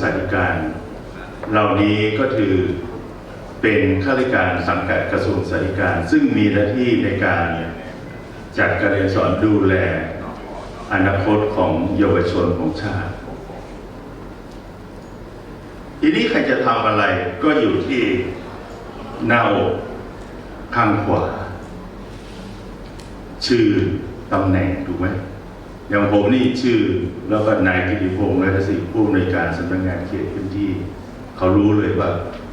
สาธการ เหล่านี้ก็คือเป็นข้าราชการสังกัดกระทรวงสาธการ ซึ่งมีหน้าที่ในการจัดการเรียนสอนดูแลอนาคตของเยาวชนของชาติ ทีนี้ใครจะทำอะไรก็อยู่ที่หน้าอกข้างขวา ชื่อตำแหน่งถูกไหม อย่างผมนี่ชื่อแล้วก็นายกิติพงศ์และสิผู้อำนวยการสำนักงานเขตพื้นที่ เขารู้เลยว่า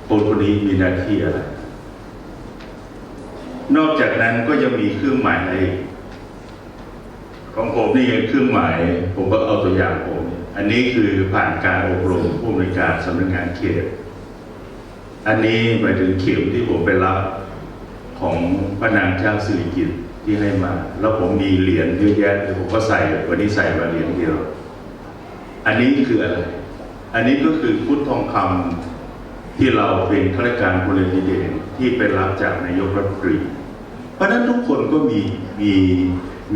คนคนนี้มีหน้าที่อะไร นอกจากนั้นก็ยังมีเครื่องหมายอะไรของผมนี่เครื่องหมาย ผมก็เอาตัวอย่างผมอันนี้คือผ่านการอบรมผู้อำนวยการสำนักงานเขต อันนี้หมายถึงเข็มที่ผมไปรับของพระนางเจ้าสิริกิติ์ ที่ให้มา แล้วผมมีเหรียญเยอะแยะเลยผมก็ใส่วันนี้ใส่มาเหรียญเดียว อันนี้คืออะไร อันนี้ก็คือพุทธทองคำที่เราเป็นข้าราชการพลเรือนดีเด่นที่ไปรับจากนายกรัฐมนตรี เพราะฉะนั้นทุกคนก็มีมี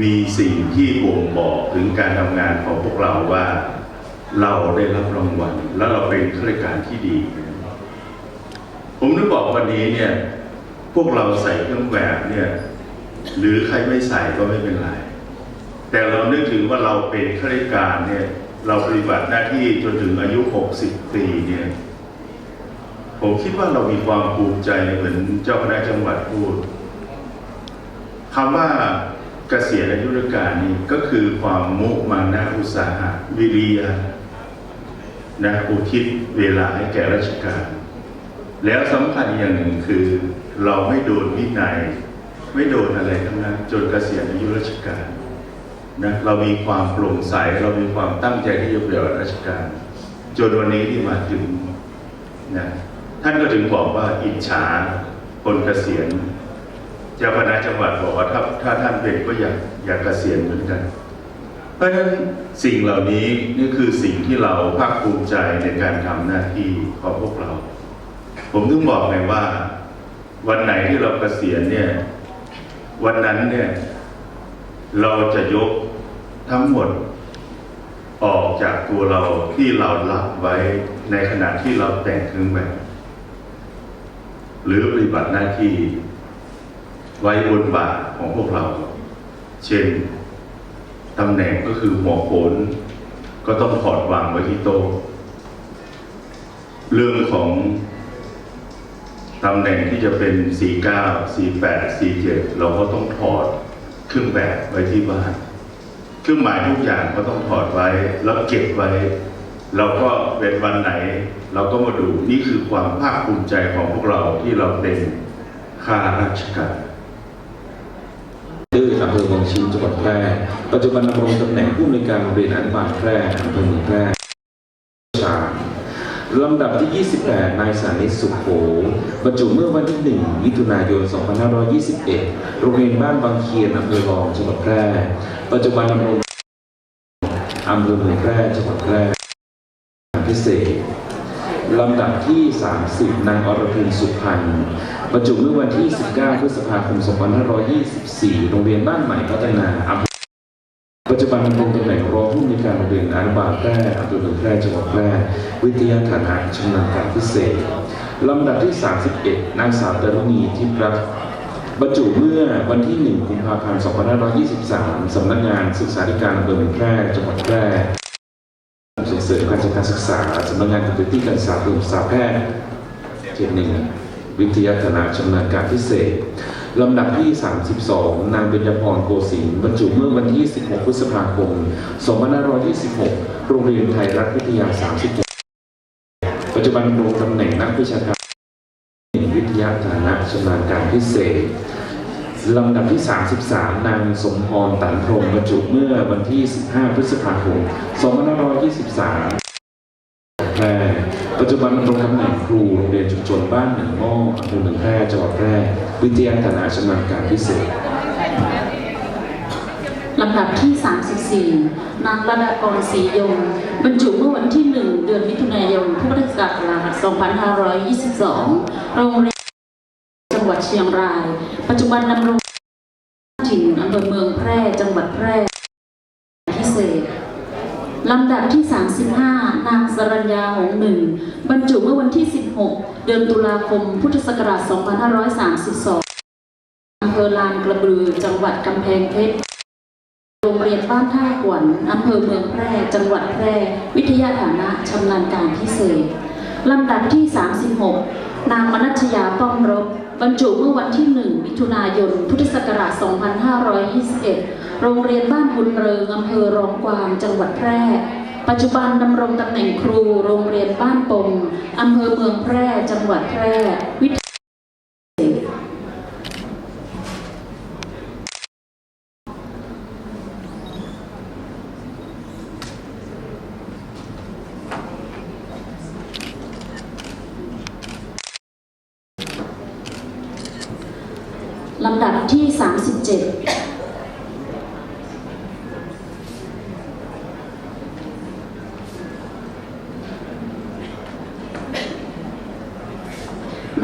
มีสิ่งที่บ่งบอกถึงการทำงานของพวกเราว่าเราได้รับรางวัล และเราเป็นข้าราชการที่ดี ผมนึกบอกวันนี้เนี่ยพวกเราใส่เครื่องแบบเนี่ย หรือใครไม่ใส่ก็ไม่เป็นไร แต่เรานึกถึงว่าเราเป็นข้าราชการเนี่ย เราปฏิบัติหน้าที่จนถึงอายุ 60 ปีเนี่ย ผมคิดว่าเรามีความภูมิใจเหมือนเจ้าคณะจังหวัดพูดคำว่าเกษียณอายุราชการนี่ก็คือความมุมานะอุตสาหะวิริยะนะอุทิศเวลาให้แก่ราชการ แล้วสำคัญอย่างหนึ่งคือ เราไม่โดนวินัย ไม่โดนอะไรทั้งนั้น จนเกษียณอายุราชการนะเรามีความโปร่งใส เรามีความตั้งใจที่จะเปฏิบัติราชการ จนวันนี้ที่มาถึงนะท่านก็ถึงบอกว่าอิจฉาคนเกษียณเจ้าคณะจังหวัดบอกว่าถ้าถ้าท่านเป็นก็อยากอยากเกษียณเหมือนกัน เพราะฉะนั้นสิ่งเหล่านี้นี่คือสิ่งที่เราภาคภูมิใจในการทำหน้าที่ของพวกเรา ผมถึงบอกไงว่า วันไหนที่เราเกษียณเนี่ย วันนั้นเนี่ย เราจะยกทั้งหมดออกจากตัวเราที่เรารับไว้ในขณะที่เราแต่งเครื่องแบบหรือปฏิบัติหน้าที่ไว้บนบาทของพวกเรา เช่นตำแหน่งก็คือหัวโขนก็ต้องถอดวางไว้ที่โต๊ะเรื่องของ ตำแหน่งที่จะเป็น 49 48 47 เราก็ต้องถอดเครื่องแบบไว้ที่บ้าน เครื่องหมายทุกอย่างก็ต้องถอดไว้ แล้วเก็บไว้ เราก็เป็นวันไหน เราก็มาดูนี่คือความภาคภูมิใจของพวกเราที่เราเป็นข้าราชการดื้ออำเภอเมืองชิมจังหวัดแพร่ ปัจจุบันดำรงตำแหน่งผู้อำนวยการโรงเรียนอนุบาลแพร่อำเภอเมืองแพร่ชาญ ลำดับที่ 28 นายสานิสุขโขบรรจุเมื่อวันที่ 1 มิถุนายน 2521 โรงเรียนบ้านบางเคียนอำเภอรองจังหวัดแพร่ ปัจจุบันดำรงอำเภอเมืองแพร่จังหวัดแพร่พิเศษลำดับที่ 30 นางอรพินสุพรรณบรรจุเมื่อวันที่ 19 พฤษภาคม 2524 โรงเรียนบ้านใหม่พัฒนาอำเภอ ปัจจุบันดำรงตำแหน่งรองผู้อำนวยการโรงเรียนอนุบาลแพร่อำเภอเมืองแพร่จังหวัดแพร่วิทยาฐานะชำนาญการพิเศษลำดับที่ 31 นางสาวดารณีทิพย์รักบรรจุเมื่อวันที่ 1 กุมภาพันธ์ 2523 สำนักงานศึกษาธิการอำเภอเมืองแพร่จังหวัดแพร่ส่งเสริมการจัดการศึกษาสำนักงานคุณภาพการศึกษาอุตสาแพทย์เขตหนึ่งวิทยาคณะชำนาญการพิเศษ ลำดับที่ 32 นางเบญจพรโกสินบรรจุเมื่อวันที่ 16 พฤษภาคม 2526 โรงเรียนไทยรัฐวิทยา36ปัจจุบันดำรงตำแหน่งนักวิชาการวิทยาฐานะชำนาญการพิเศษลำดับที่ 33 นางสมพรตันพรมบรรจุเมื่อวันที่ 15 พฤษภาคม 2523แพร่ปั จจุบันดำรงตำแหน่งครูโรงเรียนชุมชนบ้านหนึ่งหม้ออำเภอเมืองแพร่จังหวัดแพร่วิทยาฐานะชำนาญการพิเศษลำดับที่ 34 นางระดากรศรียง บรรจุเมื่อวันที่ 1 เดือนมิถุนายน พุทธศักราช 2522 โรงเรียนจังหวัดเชียงราย ปัจจุบันดำรงถิ่นอำเภอเมืองแพร่ จังหวัดแพร่ พิเศษ ลำดับที่ 35 นางสรัญญาหงหนึ่งบรรจุเมื่อวันที่ 16 เดือนตุลาคม พุทธศักราช 2532 อำเภอลานกระบือ จังหวัดกำแพงเพชร โรงเรียนบ้านท่าขวัญอำเภอเมืองแพร่ จังหวัดแพร่ วิทยาฐานะชำนาญการพิเศษ ลำดับที่ 36 นางมนัชยาป้อมรบบรรจุเมื่อวันที่ 1 มิถุนายน พุทธศักราช 2521 โรงเรียนบ้านบุญเริงอำเภอรองกวางจังหวัดแพร่ ปัจจุบันดำรงตำแหน่งครูโรงเรียนบ้านปงอำเภอเมืองแพร่ จังหวัดแพร่วิทยาลำดับที่ 37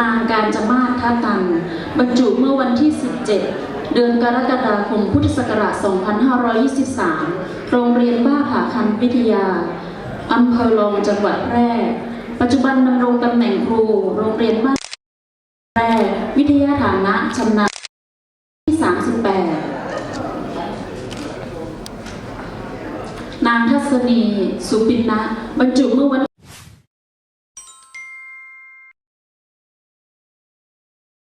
นางการจมาศท่าตัน บรรจุเมื่อวันที่ 17 เดือนกรกฎาคมพุทธศักราช 2523 โรงเรียนบ้าผาคันวิทยา อำเภอรองจังหวัดแพร่ ปัจจุบันดำรงตำแหน่งครู โรงเรียนบ้านแพร่วิทยาฐานะชำนาญที่ 38 นางทัศนี สุปินนะ บรรจุเมื่อวัน